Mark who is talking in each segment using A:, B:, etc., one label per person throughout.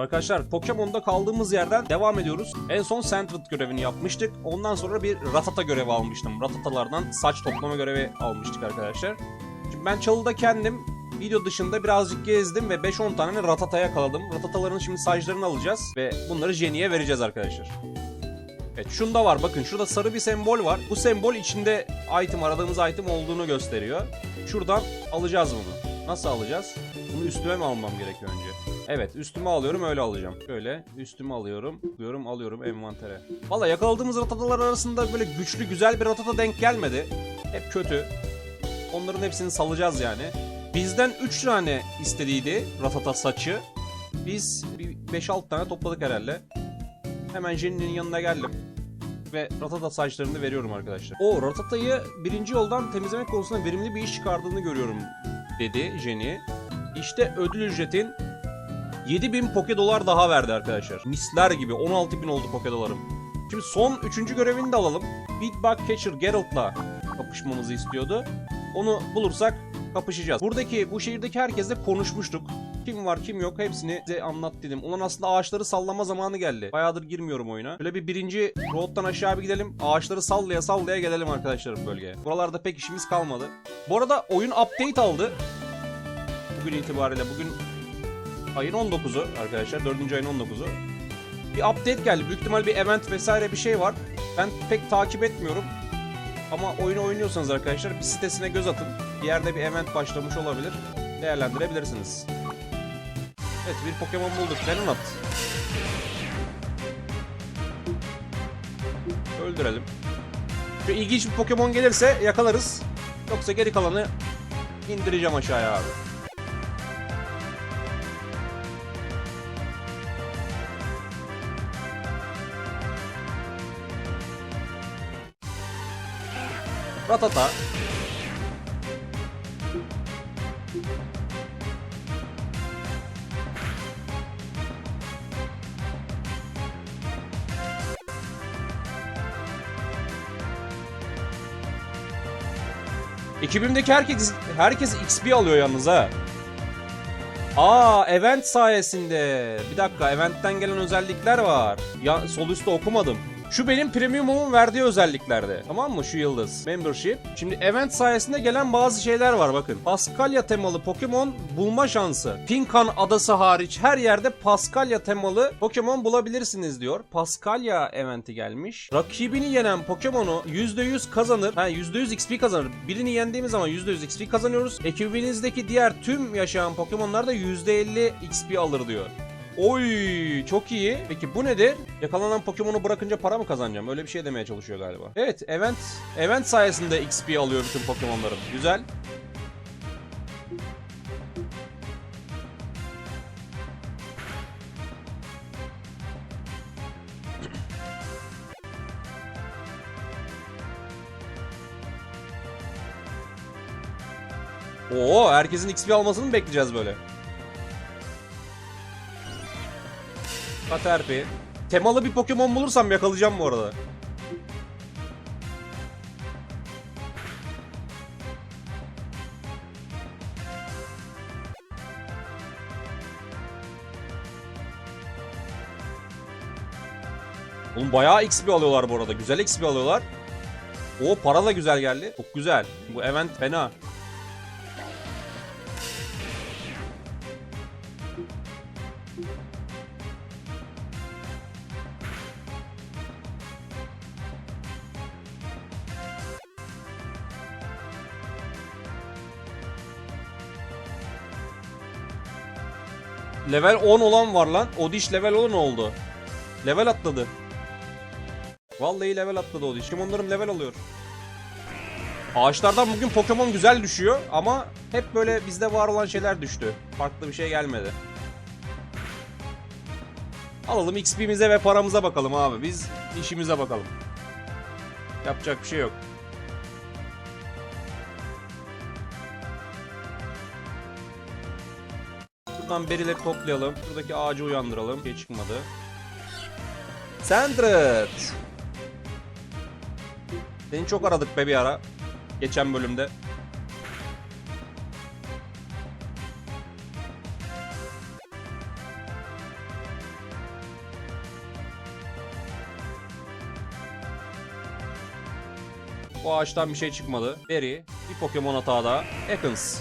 A: Arkadaşlar, Pokemon'da kaldığımız yerden devam ediyoruz. En son Centered görevini yapmıştık. Ondan sonra bir Ratata görevi almıştım. Ratatalardan saç toplama görevi almıştık arkadaşlar. Şimdi ben çalıda kendim video dışında birazcık gezdim ve 5-10 tane Ratata yakaladım. Ratataların şimdi saçlarını alacağız ve bunları Jenny'e vereceğiz arkadaşlar. Evet şunda var bakın şurada sarı bir sembol var. Bu sembol içinde item aradığımız item olduğunu gösteriyor. Şuradan alacağız bunu. Nasıl alacağız? Bunu üstüme mi almam gerekiyor önce? Evet üstüme alıyorum öyle alacağım. Şöyle üstüme alıyorum. Alıyorum alıyorum envantere. Valla yakaladığımız ratatalar arasında böyle güçlü güzel bir ratata denk gelmedi. Hep kötü. Onların hepsini salacağız yani. Bizden 3 tane istediydi ratata saçı. Biz bir 5-6 tane topladık herhalde. Hemen Jenny'nin yanına geldim. Ve Ratata saçlarını veriyorum arkadaşlar. O Ratata'yı birinci yoldan temizlemek konusunda verimli bir iş çıkardığını görüyorum dedi Jenny. İşte ödül ücretin 7000 Poke dolar daha verdi arkadaşlar. Misler gibi 16000 oldu Poke dolarım. Şimdi son üçüncü görevini de alalım. Big Bug Catcher Geralt'la kapışmamızı istiyordu. Onu bulursak kapışacağız. Buradaki bu şehirdeki herkesle konuşmuştuk. Kim var kim yok hepsini size anlat dedim. Ulan aslında ağaçları sallama zamanı geldi. Bayağıdır girmiyorum oyuna. Böyle bir birinci road'dan aşağı bir gidelim. Ağaçları sallaya sallaya gelelim arkadaşlarım bölgeye. Buralarda pek işimiz kalmadı. Bu arada oyun update aldı. Bugün itibariyle bugün ayın 19'u arkadaşlar. 4. ayın 19'u. Bir update geldi. Büyük ihtimal bir event vesaire bir şey var. Ben pek takip etmiyorum. Ama oyunu oynuyorsanız arkadaşlar bir sitesine göz atın. Bir yerde bir event başlamış olabilir. Değerlendirebilirsiniz. Evet bir Pokemon bulduk. Venonat. Öldürelim. Şu ilginç bir Pokemon gelirse yakalarız. Yoksa geri kalanı indireceğim aşağıya abi. Ratata. Ekibimdeki herkes herkes XP alıyor yalnız ha. Aa event sayesinde. Bir dakika eventten gelen özellikler var. Ya sol üstte okumadım. Şu benim premiumumun verdiği özelliklerde. Tamam mı? Şu yıldız. Membership. Şimdi event sayesinde gelen bazı şeyler var bakın. Paskalya temalı Pokemon bulma şansı. Pinkan adası hariç her yerde Paskalya temalı Pokemon bulabilirsiniz diyor. Paskalya eventi gelmiş. Rakibini yenen Pokemon'u %100 kazanır. Ha %100 XP kazanır. Birini yendiğimiz zaman %100 XP kazanıyoruz. Ekibinizdeki diğer tüm yaşayan Pokemon'lar da %50 XP alır diyor. Oy çok iyi. Peki bu nedir? Yakalanan Pokemon'u bırakınca para mı kazanacağım? Öyle bir şey demeye çalışıyor galiba. Evet, event event sayesinde XP alıyor bütün Pokemon'larım. Güzel. Oo, herkesin XP almasını mı bekleyeceğiz böyle? Caterpie. Temalı bir Pokemon bulursam yakalayacağım bu arada. Oğlum bayağı XP alıyorlar bu arada. Güzel XP alıyorlar. O para da güzel geldi. Çok güzel. Bu event fena. Level 10 olan var lan. Odish level 10 oldu. Level atladı. Vallahi level atladı Odish. Pokemon'larım level alıyor. Ağaçlardan bugün Pokemon güzel düşüyor ama hep böyle bizde var olan şeyler düştü. Farklı bir şey gelmedi. Alalım XP'mize ve paramıza bakalım abi. Biz işimize bakalım. Yapacak bir şey yok. Şuradan berileri toplayalım. Şuradaki ağacı uyandıralım. Şey çıkmadı. Sandret! Seni çok aradık be bir ara. Geçen bölümde. Bu ağaçtan bir şey çıkmadı. Berry, bir Pokemon hata daha. Ekans.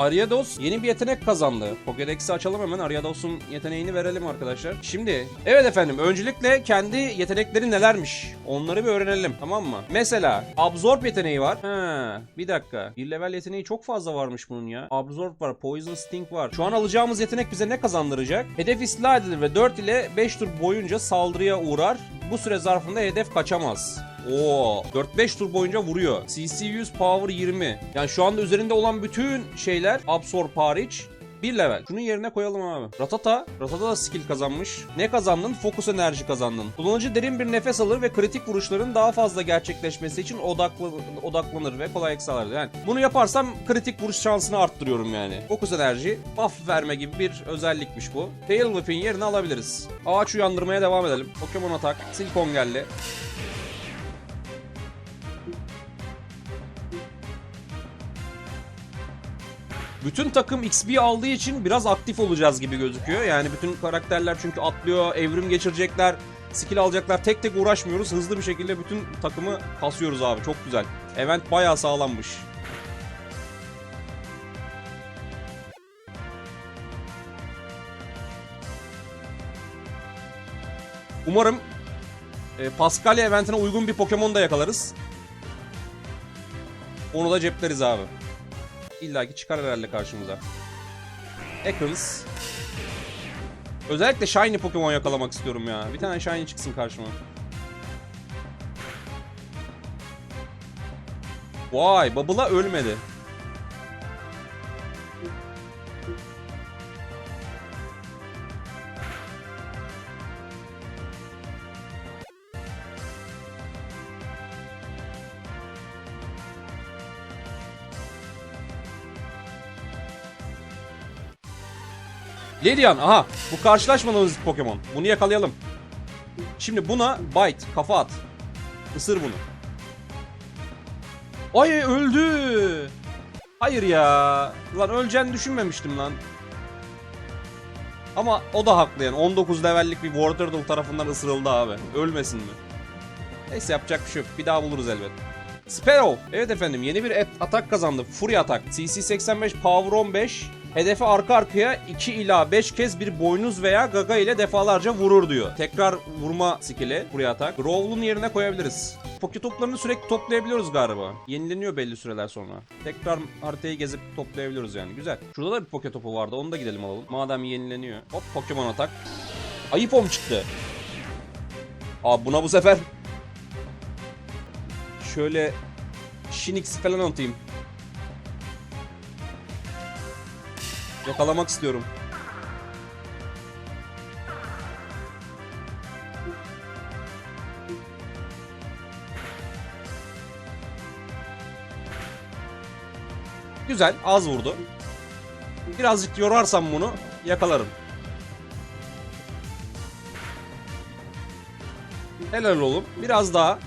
A: Ariados yeni bir yetenek kazandı. Pokédex'i açalım hemen. Ariados'un yeteneğini verelim arkadaşlar. Şimdi, evet efendim. Öncelikle kendi yetenekleri nelermiş? Onları bir öğrenelim. Tamam mı? Mesela Absorb yeteneği var. Ha, bir dakika. Bir level yeteneği çok fazla varmış bunun ya. Absorb var. Poison Sting var. Şu an alacağımız yetenek bize ne kazandıracak? Hedef istila edilir ve 4 ile 5 tur boyunca saldırıya uğrar. Bu süre zarfında hedef kaçamaz. Oo, 4-5 tur boyunca vuruyor. CC 100 power 20. Yani şu anda üzerinde olan bütün şeyler absorb hariç bir level. Şunun yerine koyalım abi. Ratata. Ratata da skill kazanmış. Ne kazandın? Fokus enerji kazandın. Kullanıcı derin bir nefes alır ve kritik vuruşların daha fazla gerçekleşmesi için odaklı, odaklanır ve kolaylık sağlar. Yani bunu yaparsam kritik vuruş şansını arttırıyorum yani. Fokus enerji buff verme gibi bir özellikmiş bu. Tail Whip'in yerine alabiliriz. Ağaç uyandırmaya devam edelim. Pokemon atak. Silkon Bütün takım XP aldığı için biraz aktif olacağız gibi gözüküyor. Yani bütün karakterler çünkü atlıyor, evrim geçirecekler, skill alacaklar. Tek tek uğraşmıyoruz. Hızlı bir şekilde bütün takımı kasıyoruz abi. Çok güzel. Event bayağı sağlammış. Umarım e, Paskalya eventine uygun bir Pokemon da yakalarız. Onu da cepleriz abi. İlla ki çıkar herhalde karşımıza. Ekans. Özellikle Shiny Pokemon yakalamak istiyorum ya. Bir tane Shiny çıksın karşıma. Vay, Bubble'a ölmedi. Ledian, aha. Bu karşılaşmadığımız Pokemon. Bunu yakalayalım. Şimdi buna bite, kafa at. Isır bunu. Ay öldü. Hayır ya. Lan öleceğini düşünmemiştim lan. Ama o da haklı yani. 19 levellik bir War Turtle tarafından ısırıldı abi. Ölmesin mi? Neyse yapacak bir şey yok. Bir daha buluruz elbet. Sparrow. Evet efendim yeni bir atak kazandı. Fury atak. CC 85 Power 15. Hedefe arka arkaya 2 ila 5 kez bir boynuz veya gaga ile defalarca vurur diyor. Tekrar vurma skill'i buraya atak. Growl'un yerine koyabiliriz. Poke toplarını sürekli toplayabiliyoruz galiba. Yenileniyor belli süreler sonra. Tekrar haritayı gezip toplayabiliyoruz yani. Güzel. Şurada da bir poke topu vardı. Onu da gidelim alalım. Madem yenileniyor. Hop Pokemon atak. Ayıpom çıktı. Aa buna bu sefer şöyle Shinx falan atayım. Yakalamak istiyorum. Güzel, az vurdu. Birazcık yorarsam bunu yakalarım. Helal oğlum. Biraz daha.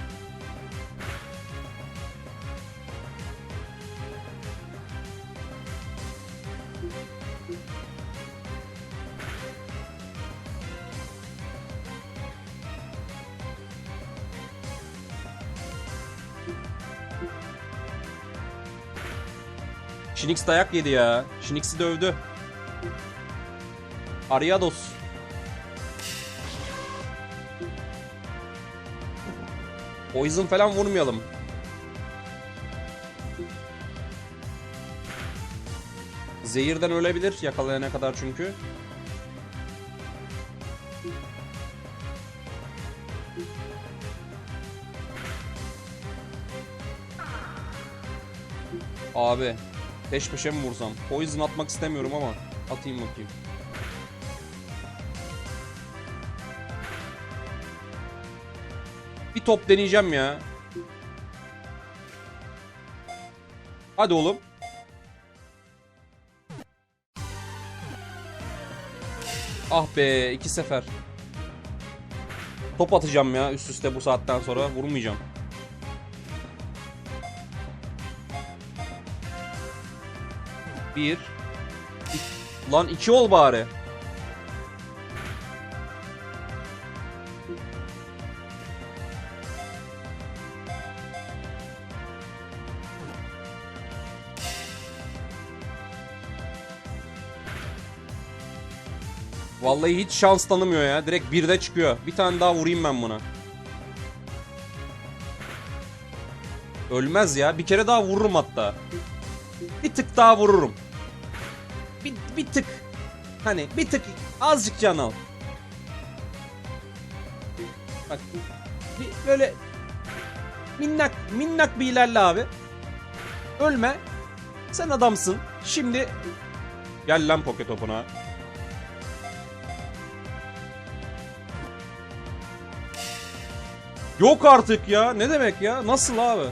A: Shinx dayak yedi ya. Shinx'i dövdü. Ariados. Poison falan vurmayalım. Zehirden ölebilir yakalayana kadar çünkü. Abi peş peşe mi vursam? Poison atmak istemiyorum ama atayım bakayım. Bir top deneyeceğim ya. Hadi oğlum. Ah be iki sefer. Top atacağım ya üst üste bu saatten sonra vurmayacağım. Bir. Lan iki ol bari. Vallahi hiç şans tanımıyor ya. Direkt birde çıkıyor. Bir tane daha vurayım ben buna. Ölmez ya. Bir kere daha vururum hatta. Bir tık daha vururum. Bir, tık. Hani bir tık azıcık can al. Bak. Bir böyle minnak minnak bir ilerle abi. Ölme. Sen adamsın. Şimdi gel lan poket topuna. Yok artık ya. Ne demek ya? Nasıl abi?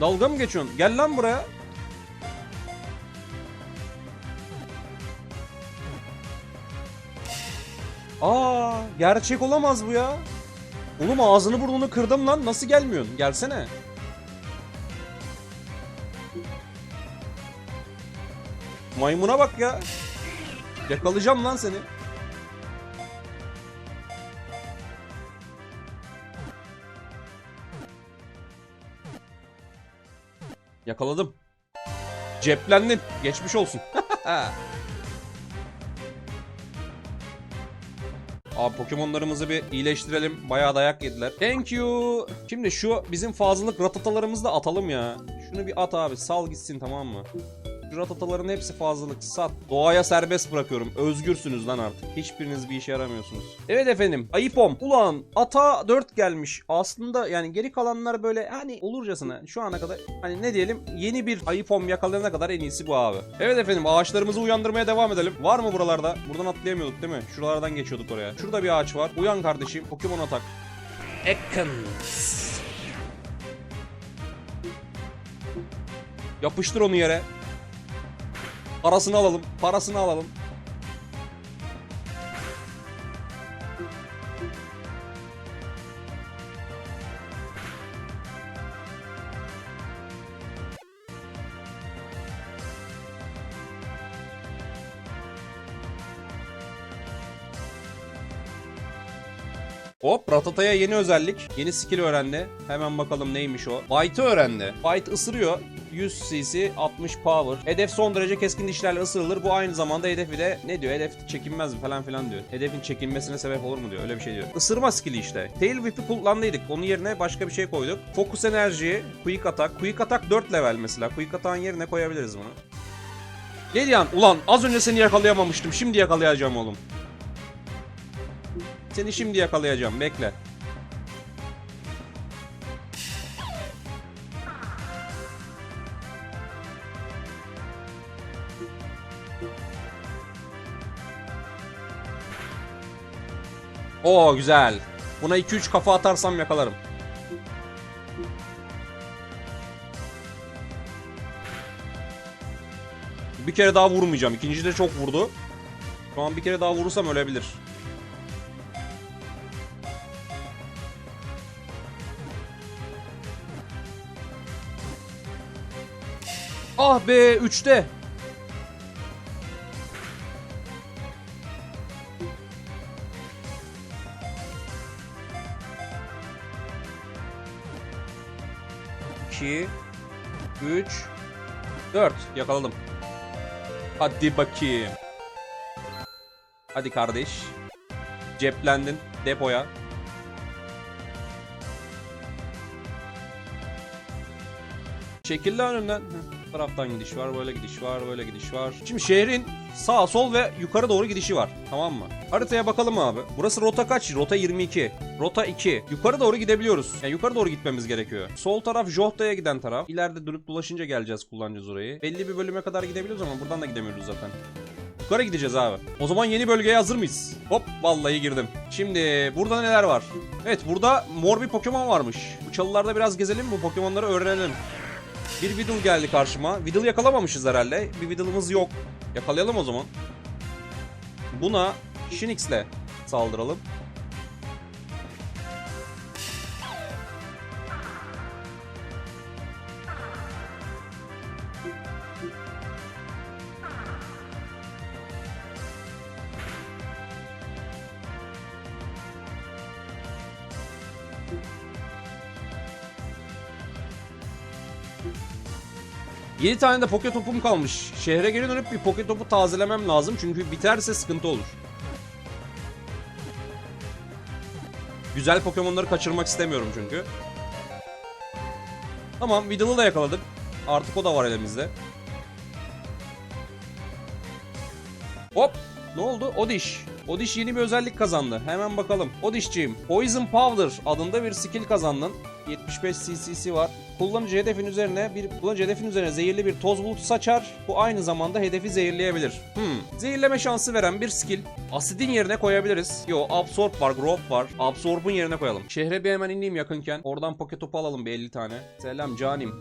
A: Dalga mı geçiyorsun? Gel lan buraya. Aa, gerçek olamaz bu ya. Oğlum ağzını burnunu kırdım lan. Nasıl gelmiyorsun? Gelsene. Maymuna bak ya. Yakalayacağım lan seni. Yakaladım. Ceplendin. Geçmiş olsun. Abi Pokemon'larımızı bir iyileştirelim. Bayağı dayak yediler. Thank you. Şimdi şu bizim fazlalık ratatalarımızı da atalım ya. Şunu bir at abi. Sal gitsin tamam mı? Şu ratataların hepsi fazlalık. Sat. Doğaya serbest bırakıyorum. Özgürsünüz lan artık. Hiçbiriniz bir işe yaramıyorsunuz. Evet efendim. Ayıpom. Ulan ata 4 gelmiş. Aslında yani geri kalanlar böyle hani olurcasına şu ana kadar hani ne diyelim yeni bir ayıpom yakalayana kadar en iyisi bu abi. Evet efendim ağaçlarımızı uyandırmaya devam edelim. Var mı buralarda? Buradan atlayamıyorduk değil mi? Şuralardan geçiyorduk oraya. Şurada bir ağaç var. Uyan kardeşim. Pokemon atak. Ekans. Yapıştır onu yere. Parasını alalım. Parasını alalım. Hop Ratata'ya yeni özellik. Yeni skill öğrendi. Hemen bakalım neymiş o. Bite'ı öğrendi. Bite ısırıyor. 100 cc 60 power. Hedef son derece keskin dişlerle ısırılır. Bu aynı zamanda hedefi de ne diyor? Hedef çekinmez mi falan filan diyor. Hedefin çekinmesine sebep olur mu diyor. Öyle bir şey diyor. Isırma skill'i işte. Tail Whip'i kullandıydık. Onun yerine başka bir şey koyduk. Focus enerji, Quick Attack. Quick Attack 4 level mesela. Quick Attack'ın yerine koyabiliriz bunu. Geliyan ulan az önce seni yakalayamamıştım. Şimdi yakalayacağım oğlum. Seni şimdi yakalayacağım. Bekle. Oo güzel. Buna 2-3 kafa atarsam yakalarım. Bir kere daha vurmayacağım. İkinci de çok vurdu. Şu an bir kere daha vurursam ölebilir. Ah be 3'te. İki, üç, dört. Yakaladım. Hadi bakayım. Hadi kardeş. Ceplendin depoya. Çekil lan önünden. Hı, taraftan gidiş var, böyle gidiş var, böyle gidiş var. Şimdi şehrin sağ, sol ve yukarı doğru gidişi var. Tamam mı? Haritaya bakalım abi. Burası rota kaç? Rota 22. Rota 2. Yukarı doğru gidebiliyoruz. Yani yukarı doğru gitmemiz gerekiyor. Sol taraf Johta'ya giden taraf. İleride dönüp dolaşınca geleceğiz, kullanacağız orayı. Belli bir bölüme kadar gidebiliyoruz ama buradan da gidemiyoruz zaten. Yukarı gideceğiz abi. O zaman yeni bölgeye hazır mıyız? Hop vallahi girdim. Şimdi burada neler var? Evet burada mor bir Pokemon varmış. Bu çalılarda biraz gezelim bu Pokemon'ları öğrenelim. Bir Weedle geldi karşıma. Weedle yakalamamışız herhalde. Bir Weedle'ımız yok. Yakalayalım o zaman. Buna Shinix'le saldıralım. 7 tane de poke topum kalmış. Şehre geri dönüp bir poke topu tazelemem lazım. Çünkü biterse sıkıntı olur. Güzel Pokemon'ları kaçırmak istemiyorum çünkü. Tamam, Weedle'ı da yakaladık. Artık o da var elimizde. Hop! Ne oldu? Odish. Odish yeni bir özellik kazandı. Hemen bakalım. Odish'ciğim, Poison Powder adında bir skill kazandın. 75 CC'si var. Kullanıcı hedefin üzerine bir kullanıcı hedefin üzerine zehirli bir toz bulutu saçar. Bu aynı zamanda hedefi zehirleyebilir. Hmm. Zehirleme şansı veren bir skill. Asidin yerine koyabiliriz. Yo, Absorb var, Growth var. Absorb'un yerine koyalım. Şehre bir hemen ineyim yakınken. Oradan poket topu alalım bir 50 tane. Selam canim.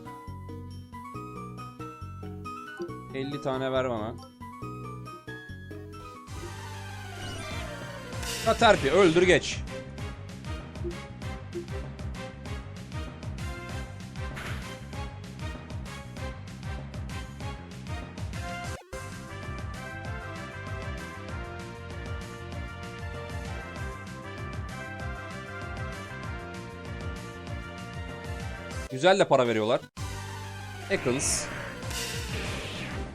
A: 50 tane ver bana. Katerpi öldür geç. Güzel de para veriyorlar. Ekans.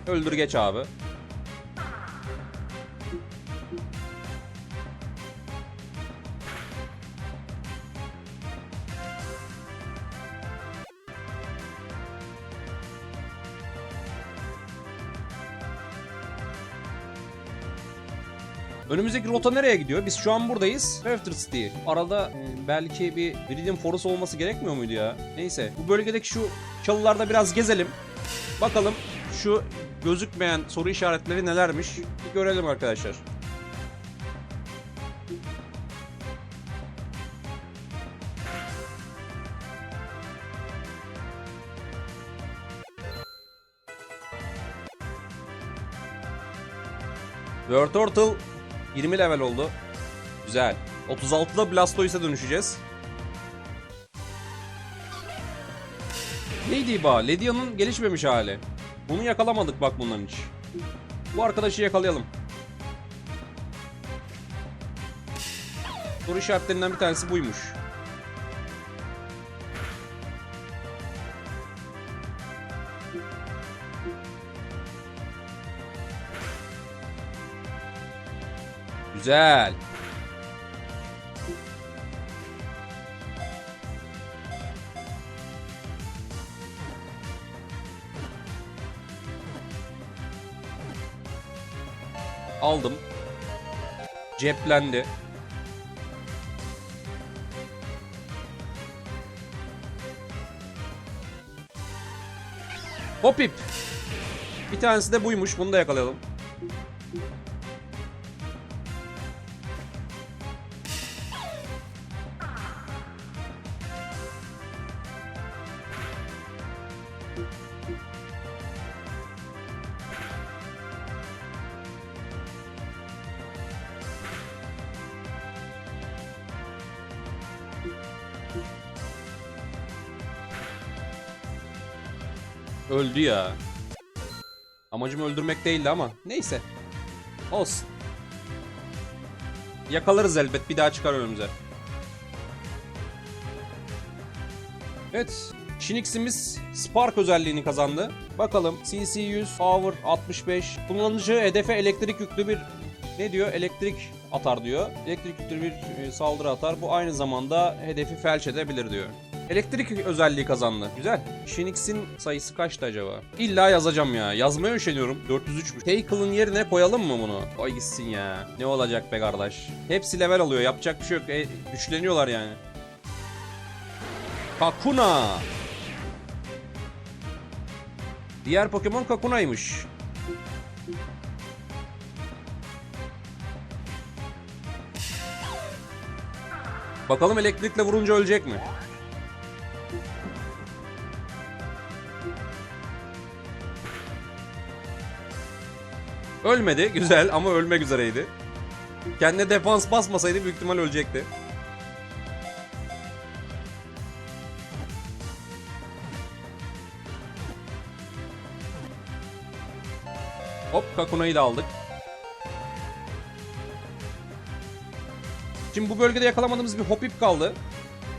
A: Öldür geç abi. Önümüzdeki rota nereye gidiyor? Biz şu an buradayız. Rafter City. Arada e, belki bir Viridian Forest olması gerekmiyor muydu ya? Neyse. Bu bölgedeki şu çalılarda biraz gezelim. Bakalım şu gözükmeyen soru işaretleri nelermiş? Bir görelim arkadaşlar. World Turtle 20 level oldu. Güzel. 36'da Blastoise'e dönüşeceğiz. Bu? Ledia'nın gelişmemiş hali. Bunu yakalamadık bak bunların hiç. Bu arkadaşı yakalayalım. Soru işaretlerinden bir tanesi buymuş. Güzel. Aldım. Ceplendi. Hopip. Bir tanesi de buymuş. Bunu da yakalayalım. Öldü ya. Amacım öldürmek değildi ama neyse. Olsun. Yakalarız elbet bir daha çıkar önümüze. Evet. Shinix'imiz Spark özelliğini kazandı. Bakalım CC 100, Power 65. Kullanıcı hedefe elektrik yüklü bir ne diyor? Elektrik atar diyor. Elektrik yüklü bir e, saldırı atar. Bu aynı zamanda hedefi felç edebilir diyor. Elektrik özelliği kazandı. Güzel. Shinix'in sayısı kaçtı acaba? İlla yazacağım ya. Yazmaya üşeniyorum. 403'müş. Tackle'ın yerine koyalım mı bunu? Koy gitsin ya. Ne olacak be kardeş? Hepsi level alıyor. Yapacak bir şey yok. E, güçleniyorlar yani. Kakuna. Diğer Pokemon Kakuna'ymış. Bakalım elektrikle vurunca ölecek mi? Ölmedi. Güzel ama ölmek üzereydi. Kendine defans basmasaydı büyük ihtimal ölecekti. Kakuna'yı da aldık. Şimdi bu bölgede yakalamadığımız bir Hopip kaldı.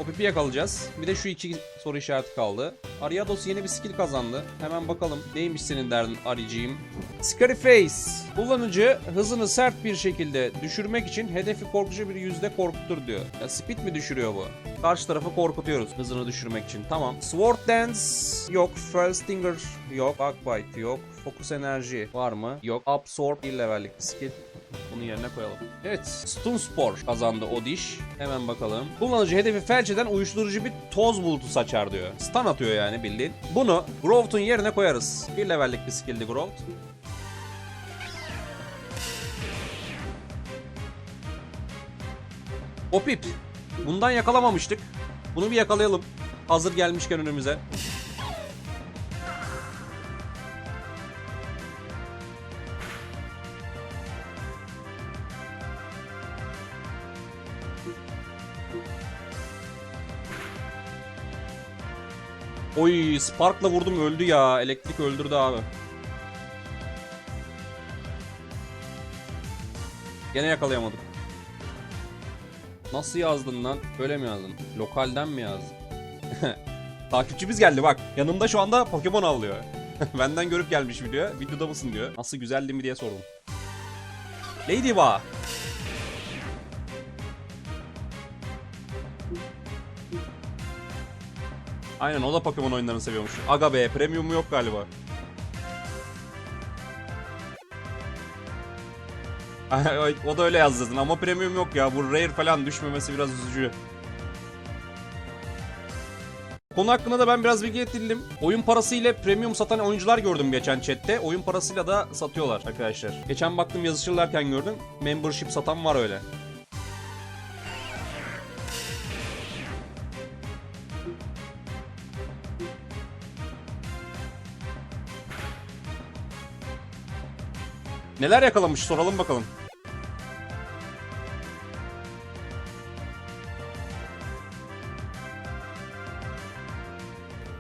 A: O pipi yakalayacağız. Bir de şu iki soru işareti kaldı. Ariados yeni bir skill kazandı. Hemen bakalım neymiş senin derdin Ariciyim. Scary Face. Kullanıcı hızını sert bir şekilde düşürmek için hedefi korkutucu bir yüzde korkutur diyor. Ya speed mi düşürüyor bu? Karşı tarafı korkutuyoruz hızını düşürmek için. Tamam. Sword Dance yok. Fell Stinger yok. Bug Bite yok. Focus Enerji var mı? Yok. Absorb 1 levellik skill. Bunun yerine koyalım. Evet. Stun Spore kazandı o diş. Hemen bakalım. Kullanıcı hedefi felç eden uyuşturucu bir toz bulutu saçar diyor. Stun atıyor yani bildiğin. Bunu Growth'un yerine koyarız. Bir levellik bir skill'di Growth. Opip. Bundan yakalamamıştık. Bunu bir yakalayalım. Hazır gelmişken önümüze. Oy Spark'la vurdum öldü ya. Elektrik öldürdü abi. Gene yakalayamadık. Nasıl yazdın lan? Öyle mi yazdın? Lokalden mi yazdın? Takipçimiz geldi bak. Yanımda şu anda Pokemon avlıyor. Benden görüp gelmiş video. Videoda mısın diyor. Nasıl güzeldi mi diye sordum. Ladybug. Aynen o da Pokemon oyunlarını seviyormuş. Aga be premium yok galiba. O da öyle yazdın ama premium yok ya. Bu rare falan düşmemesi biraz üzücü. Konu hakkında da ben biraz bilgi edindim. Oyun parasıyla premium satan oyuncular gördüm geçen chatte. Oyun parasıyla da satıyorlar arkadaşlar. Geçen baktım yazışırlarken gördüm. Membership satan var öyle. Neler yakalamış soralım bakalım.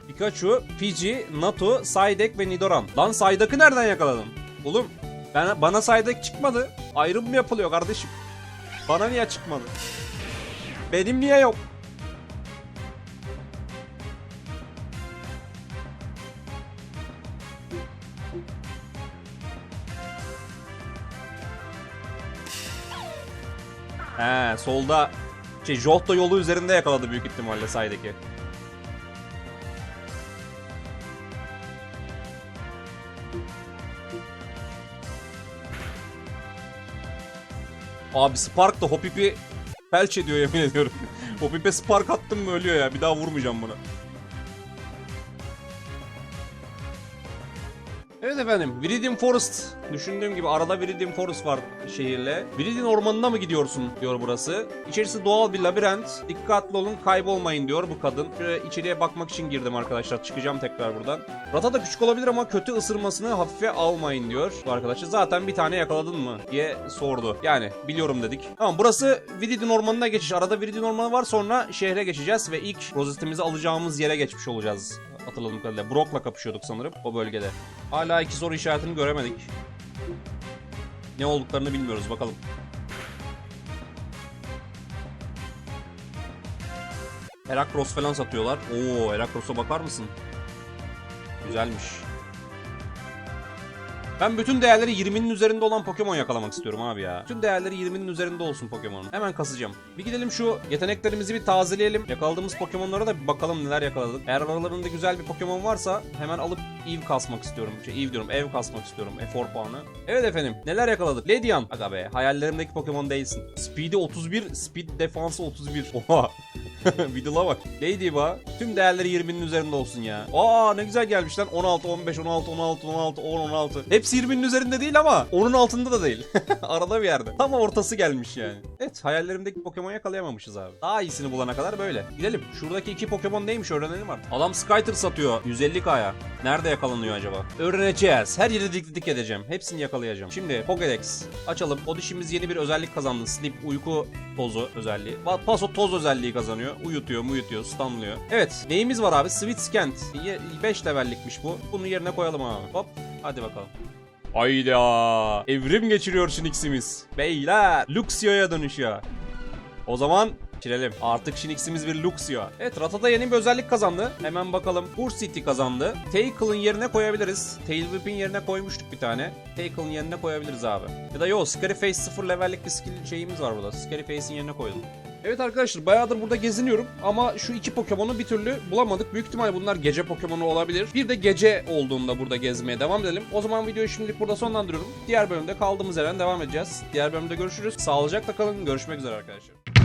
A: Pikachu, Pidgey, Natu, Psyduck ve Nidoran. Lan Psyduck'ı nereden yakaladın? Oğlum ben, bana Psyduck çıkmadı. Ayrım mı yapılıyor kardeşim? Bana niye çıkmadı? Benim niye yok? He solda şey Johto yolu üzerinde yakaladı büyük ihtimalle Psyduck'i. Abi Spark da Hoppip'i felç ediyor yemin ediyorum. Hoppip'e Spark attım mı ölüyor ya. Bir daha vurmayacağım buna. Efendim, Viridian Forest. Düşündüğüm gibi arada Viridian Forest var şehirle. Viridian ormanına mı gidiyorsun diyor burası. İçerisi doğal bir labirent. Dikkatli olun, kaybolmayın diyor bu kadın. Şöyle içeriye bakmak için girdim arkadaşlar. Çıkacağım tekrar buradan. Rata da küçük olabilir ama kötü ısırmasını hafife almayın diyor bu arkadaşlar. Zaten bir tane yakaladın mı diye sordu. Yani biliyorum dedik. Tamam burası Viridian ormanına geçiş. Arada Viridian ormanı var sonra şehre geçeceğiz ve ilk rozetimizi alacağımız yere geçmiş olacağız hatırladığım kadarıyla. Brock'la kapışıyorduk sanırım o bölgede. Hala iki soru işaretini göremedik. Ne olduklarını bilmiyoruz bakalım. Heracross falan satıyorlar. Oo Heracross'a bakar mısın? Güzelmiş. Ben bütün değerleri 20'nin üzerinde olan Pokemon yakalamak istiyorum abi ya. Bütün değerleri 20'nin üzerinde olsun Pokemon'un. Hemen kasacağım. Bir gidelim şu yeteneklerimizi bir tazeleyelim. Yakaladığımız Pokemon'lara da bir bakalım neler yakaladık. Eğer aralarında güzel bir Pokemon varsa hemen alıp Eve kasmak istiyorum. Şey Eve diyorum ev kasmak istiyorum. Efor puanı. Evet efendim neler yakaladık? Ledian. Aga be hayallerimdeki Pokemon değilsin. Speed'i 31, Speed defansı 31. Oha. Vidal'a bak. Ladybug tüm değerleri 20'nin üzerinde olsun ya. Aa ne güzel gelmiş lan. 16, 15, 16, 16, 16, 10, 16. Hepsi 20'nin üzerinde değil ama onun altında da değil. Arada bir yerde. Tam ortası gelmiş yani. Evet hayallerimdeki Pokemon yakalayamamışız abi. Daha iyisini bulana kadar böyle. Gidelim. Şuradaki iki Pokemon neymiş öğrenelim artık. Adam Skyter satıyor. 150k'ya. Nerede yakalanıyor acaba? Öğreneceğiz. Her yeri dik dik edeceğim. Hepsini yakalayacağım. Şimdi Pokédex. Açalım. O dişimiz yeni bir özellik kazandı. Sleep uyku tozu özelliği. Paso toz özelliği kazanıyor. Uyutuyor, muyutuyor, stunlıyor. Evet. Neyimiz var abi? Sweet Scant. 5 levellikmiş bu. Bunu yerine koyalım abi. Hop. Hadi bakalım. Hayda. Evrim geçiriyor Şinix'imiz. Beyler. Luxio'ya dönüşüyor. O zaman Girelim. Artık Shinx'imiz bir Luxio. Evet Ratata yeni bir özellik kazandı. Hemen bakalım. Force City kazandı. Tackle'ın yerine koyabiliriz. Tail Whip'in yerine koymuştuk bir tane. Tackle'ın yerine koyabiliriz abi. Ya da yo Scary Face 0 levellik bir skill şeyimiz var burada. Scary Face'in yerine koyalım. Evet arkadaşlar bayağıdır burada geziniyorum ama şu iki Pokemon'u bir türlü bulamadık. Büyük ihtimal bunlar gece Pokemon'u olabilir. Bir de gece olduğunda burada gezmeye devam edelim. O zaman videoyu şimdilik burada sonlandırıyorum. Diğer bölümde kaldığımız yerden devam edeceğiz. Diğer bölümde görüşürüz. Sağlıcakla kalın. Görüşmek üzere arkadaşlar.